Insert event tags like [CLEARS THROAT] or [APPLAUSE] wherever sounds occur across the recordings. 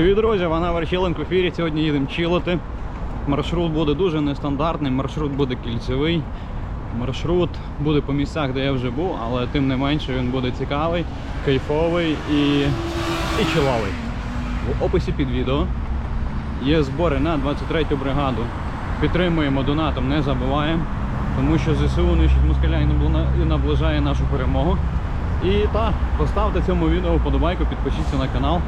Привіт, друзі! Вона Верчилен в ефірі. Сьогодні їдемо чилити. Маршрут буде дуже нестандартний, маршрут буде кільцевий. Маршрут буде по місцях, де я вже був, але тим не менше він буде цікавий, кайфовий і, і чиловий. В описі під відео є збори на 23-ю бригаду. Підтримуємо донатом, не забуваємо, тому що ЗСУ нищить москаля і наближає нашу перемогу. І так, поставте цьому відео вподобайку, підпишіться на канал.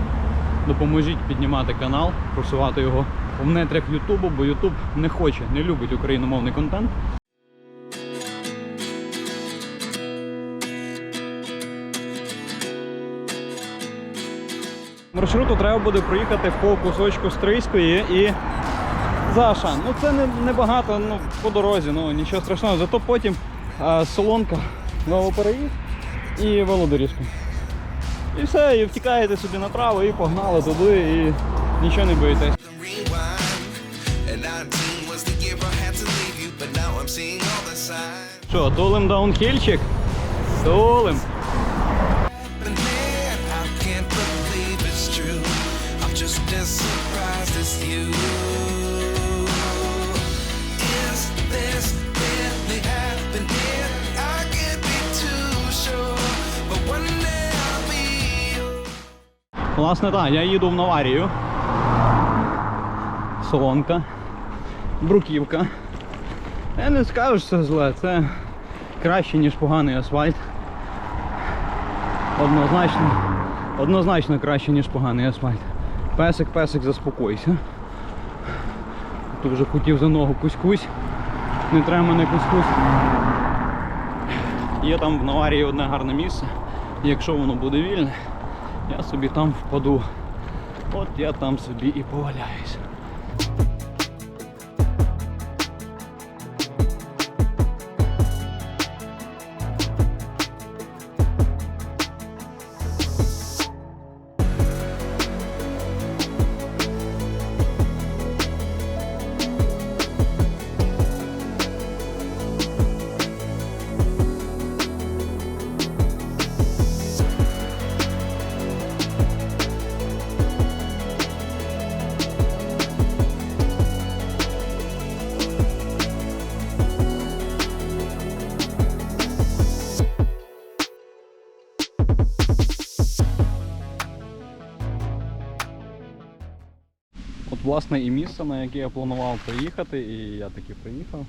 Допоможіть піднімати канал, просувати його в нетрях Ютубу, бо Ютуб не хоче, не любить україномовний контент. Маршруту треба буде проїхати по кусочку Стрийської і за Ашан. Ну це не, не ну, по дорозі, ну нічого страшного. Зато потім а, солонка, новопереїзд і велодоріжка. І все, і втікаєте собі направо, і погнали туди, і нічого не боїтесь. rewind. And 19 was the year I had to Власне, так, я їду в Наварію. Солонка. Бруківка. Я не скажу, що це зле, це краще, ніж поганий асфальт. Однозначно. Однозначно краще, ніж поганий асфальт. Песик, песик, заспокойся. Тут вже хотів за ногу кусь-кусь. Не треба мене кусь-кусь. Є там в Наварії одне гарне місце. Якщо воно буде вільне, я собі там впаду. От я там собі і поваляюсь. Власне і місце, на яке я планував приїхати, і я таки приїхав.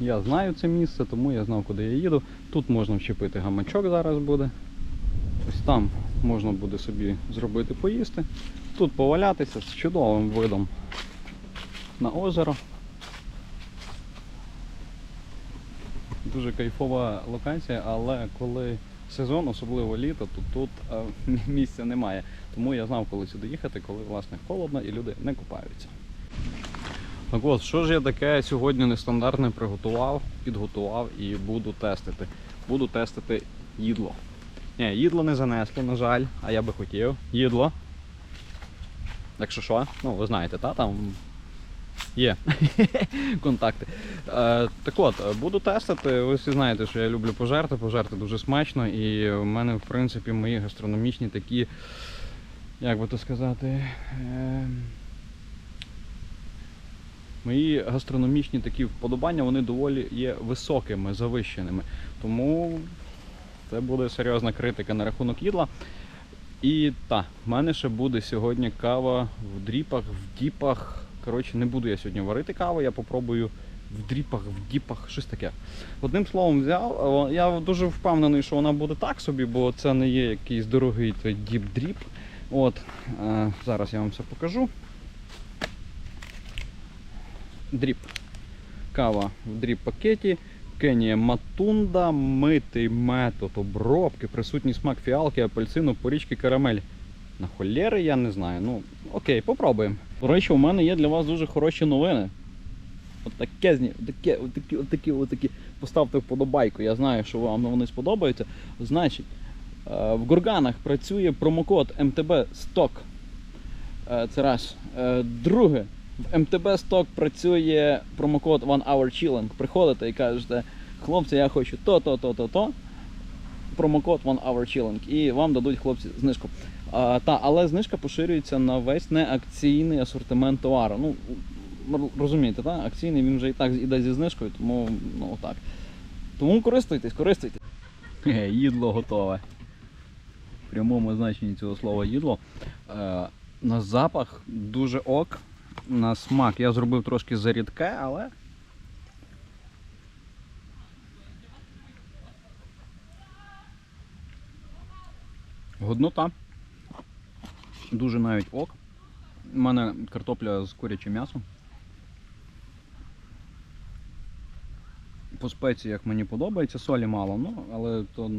Я знаю це місце, тому я знав, куди я їду. Тут можна вчепити гамачок зараз буде. Ось там можна буде собі зробити поїсти. Тут повалятися з чудовим видом на озеро. Дуже кайфова локація, але коли сезон, особливо літо, то тут [LAUGHS] місця немає. Тому я знав, коли сюди їхати, коли власне холодно і люди не купаються. Так от, що ж я таке сьогодні нестандартне приготував, підготував і буду тестити. Буду тестити їдло. Ні, їдло не занесло, на жаль, а я би хотів. Їдло. Якщо що, ну ви знаєте, та там є [LAUGHS] контакти. Е, так от, буду тестити. Ви всі знаєте, що я люблю пожерти. Пожерти дуже смачно, і в мене, в принципі, мої гастрономічні такі, як би то сказати. Е, Мої гастрономічні такі вподобання, вони доволі є високими, завищеними. Тому це буде серйозна критика на рахунок їдла. І так, в мене ще буде сьогодні кава в дріпах, в діпах. Коротше, не буду я сьогодні варити каву, я попробую в дріпах, в діпах, щось таке. Одним словом, взяв. Я дуже впевнений, що вона буде так собі, бо це не є якийсь дорогий діп-дріп. От, е, зараз я вам все покажу. Дріп. Кава в дріп пакеті. Кенія матунда, митий метод обробки, присутній смак фіалки, апельсину, порічки, карамель. На холєри я не знаю. Ну, окей, попробуємо. До речі, у мене є для вас дуже хороші новини. От таке, зні- таке, отакі, отакі, отакі. Поставте вподобайку. Я знаю, що вам вони сподобаються. Значить, е, в Гурганах працює промокод МТБ Сток. Е, Це раз. Е, Друге, в МТБ Сток працює промокод One Hour Chilling. Приходите і кажете, хлопці, я хочу то, то, то, то, то. Промокод One Hour Chilling. І вам дадуть хлопці знижку. А, та, але знижка поширюється на весь неакційний асортимент товару. Ну, розумієте, та? акційний він вже і так іде зі знижкою, тому ну, отак. Тому користуйтесь, користуйтесь. Хе, Їдло готове. В прямому значенні цього слова їдло. Е, на запах дуже ок. На смак я зробив трошки зарідке, але. Годнота. Дуже навіть ок. У мене картопля з курячим м'ясом. По спеціях мені подобається, солі мало, ну, але то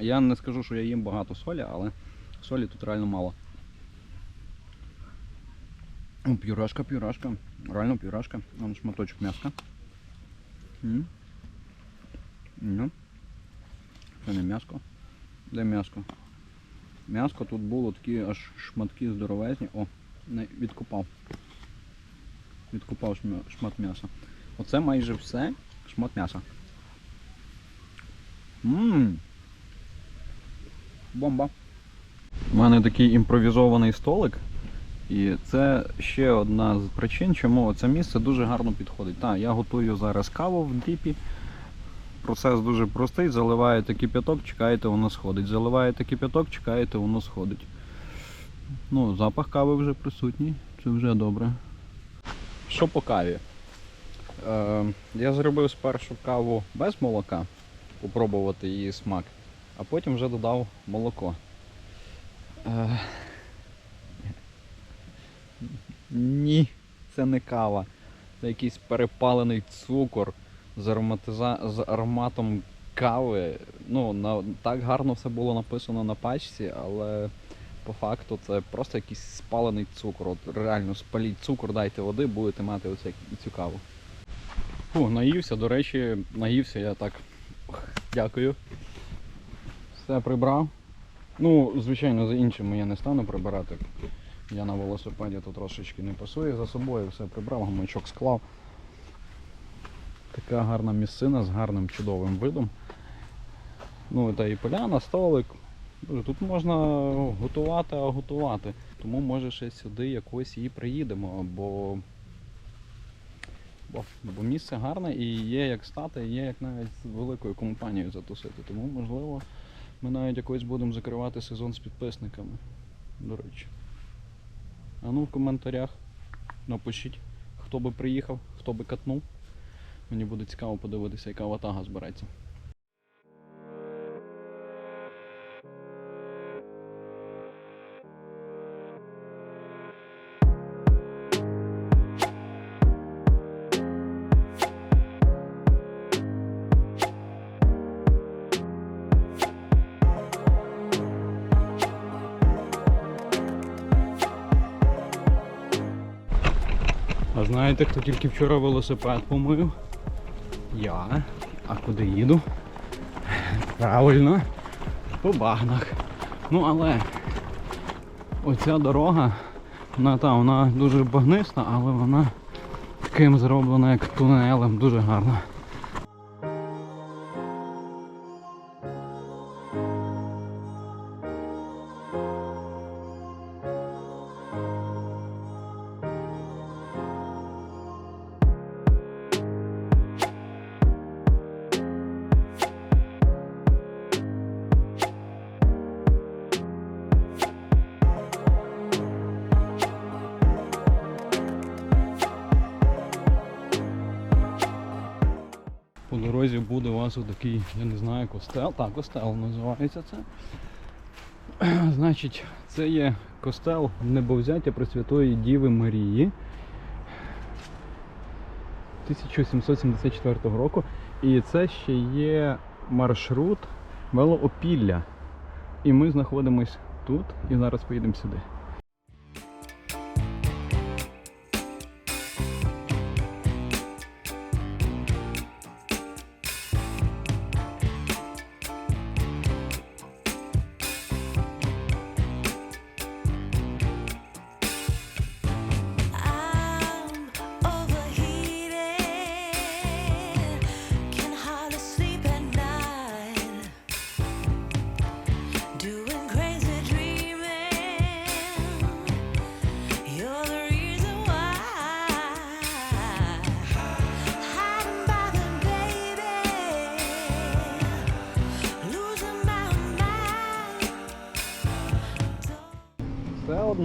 я не скажу, що я їм багато солі, але солі тут реально мало. Пюрешка, пюрешка. Реально пюрешка. Вон шматочок м'яска. Це не м'яско. Де м'яско? М'яско тут було такі аж шматки здоровезні. О, відкопав. Відкопав шмат м'яса. Оце майже все шмат м'яса. Ммм. Бомба. У мене такий імпровізований столик. І це ще одна з причин, чому це місце дуже гарно підходить. Так, я готую зараз каву в дріпі. Процес дуже простий. Заливаєте кип'яток, чекаєте, воно сходить. Заливаєте кип'яток, чекаєте, воно сходить. Ну, запах кави вже присутній, це вже добре. Що по каві? Е, я зробив спершу каву без молока, попробувати її смак, а потім вже додав молоко. Е, ні, це не кава. Це якийсь перепалений цукор з, ароматиза... з ароматом кави. Ну, на... так гарно все було написано на пачці, але по факту це просто якийсь спалений цукор. От реально спаліть цукор, дайте води, будете мати оце... цю каву. Фу, наївся, до речі, наївся я так. Дякую. Все прибрав. Ну, звичайно, за іншими я не стану прибирати. Я на велосипеді то трошечки не пасує за собою, все прибрав, гамачок склав. Така гарна місцина з гарним чудовим видом. Ну та і поляна, столик. Тут можна готувати, а готувати. Тому може ще сюди якось і приїдемо, бо, бо, бо місце гарне і є як стати, і є як навіть з великою компанією затусити. Тому можливо ми навіть якось будемо закривати сезон з підписниками. До речі. А ну в коментарях напишіть, хто би приїхав, хто би катнув. Мені буде цікаво подивитися, яка ватага збереться. А знаєте, хто тільки вчора велосипед помив? Я. А куди їду? Правильно, по багнах. Ну але оця дорога, вона та, вона дуже багниста, але вона таким зроблена як тунелем, дуже гарна. По дорозі буде у вас отакий, я не знаю, костел. Так, костел називається це. [CLEARS THROAT] Значить, це є костел Небовзяття Пресвятої Діви Марії 1774 року. І це ще є маршрут велоопілля. І ми знаходимось тут і зараз поїдемо сюди.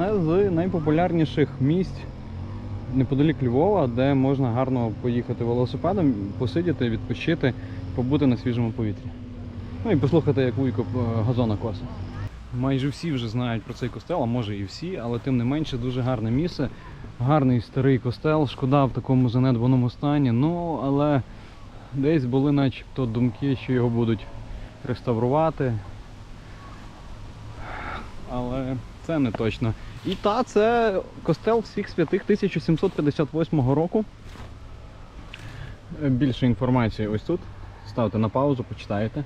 Одне з найпопулярніших місць неподалік Львова, де можна гарно поїхати велосипедом, посидіти, відпочити, побути на свіжому повітрі. Ну і послухати, як Вуйко е, газона косе. Майже всі вже знають про цей костел, а може і всі, але тим не менше дуже гарне місце. Гарний старий костел, шкода в такому занедбаному стані. Ну, але десь були начебто думки, що його будуть реставрувати. Але це не точно. І та це костел всіх святих 1758 року. Е, Більше інформації ось тут. Ставте на паузу, почитаєте.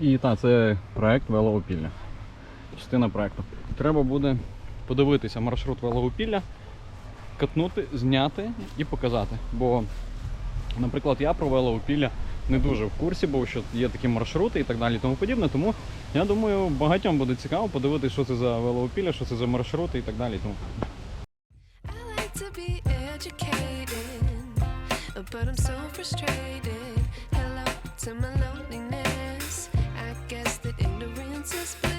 І та, це проект велоопілля. Частина проекту. Треба буде подивитися маршрут велоопілля, катнути, зняти і показати. Бо, наприклад, я про велоопілля не дуже в курсі, бо що є такі маршрути і так далі тому подібне. Тому я думаю, багатьом буде цікаво подивитися, що це за велоопілля, що це за маршрути і так далі. Тому but I'm so frustrated. Hello to my loneliness. I guess that ignorance is bliss.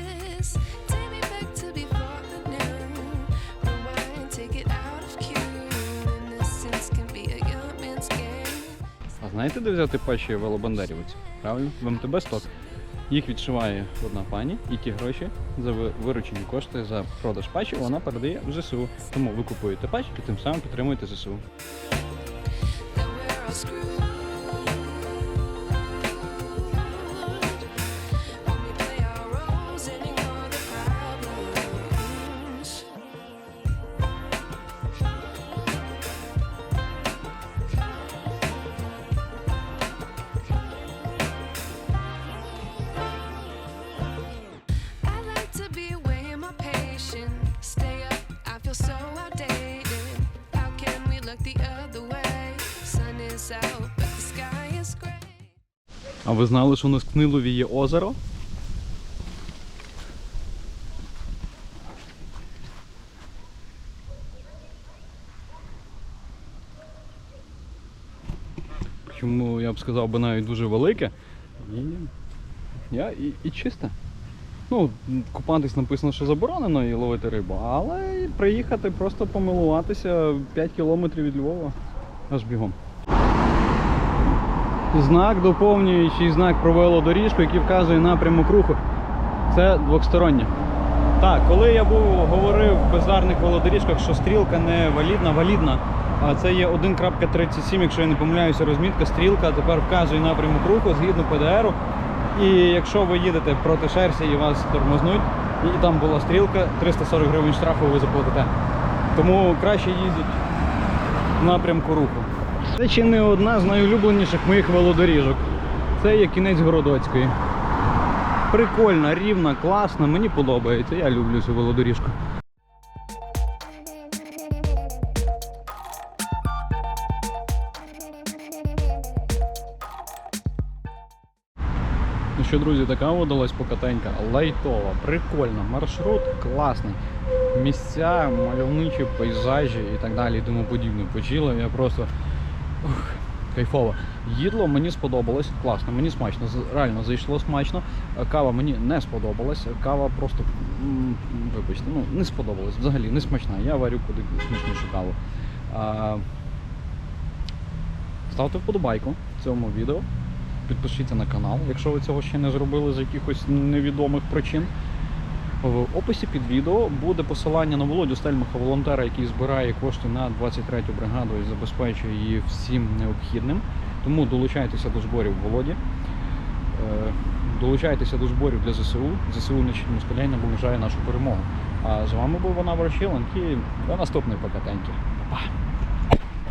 Знаєте, де взяти патчі велобандерівець? Правильно? В МТБ сток. Їх відшиває одна пані, і ті гроші за виручені кошти за продаж патчів вона передає в ЗСУ. Тому ви купуєте патч і тим самим підтримуєте ЗСУ. А ви знали, що на Скнилові є озеро? Чому я б сказав би навіть дуже велике. І, і, і чисте. Ну, купатись написано, що заборонено і ловити рибу, але приїхати просто помилуватися 5 кілометрів від Львова аж бігом. Знак доповнюючий знак про велодоріжку, який вказує напрямок руху. Це двостороннє. Так, коли я був говорив в бездарних велодоріжках, що стрілка не валідна, валідна. А це є 1.37, якщо я не помиляюся, розмітка. Стрілка тепер вказує напрямок руху згідно ПДРу. І якщо ви їдете проти шерсі і вас тормознуть, і там була стрілка, 340 гривень штрафу ви заплатите. Тому краще їздіть в напрямку руху. Це чи не одна з найулюбленіших моїх велодоріжок. Це є кінець Городоцької. Прикольна, рівна, класна, мені подобається. Я люблю цю велодоріжку. Ну що, друзі, така видалась покатенька. Лайтова, прикольна, маршрут класний. Місця, мальовничі пейзажі і так далі і тому подібне. Почило, я просто ух, кайфово. Їдло мені сподобалось, класно, мені смачно, реально зайшло смачно. Е, Кава мені не сподобалась. Кава просто, вибачте, ну не сподобалась. Взагалі не смачна. Я варю куди смачнішу каву. А, ставте вподобайку цьому відео. Підпишіться на канал, якщо ви цього ще не зробили з якихось невідомих причин. В описі під відео буде посилання на Володю Стельмаха, волонтера, який збирає кошти на 23-ю бригаду і забезпечує її всім необхідним. Тому долучайтеся до зборів Володі. Е, Долучайтеся до зборів для ЗСУ. ЗСУ нищить москалей наближає нашу перемогу. А з вами був вона Ворощиленк і до наступної покатеньки. Па-па!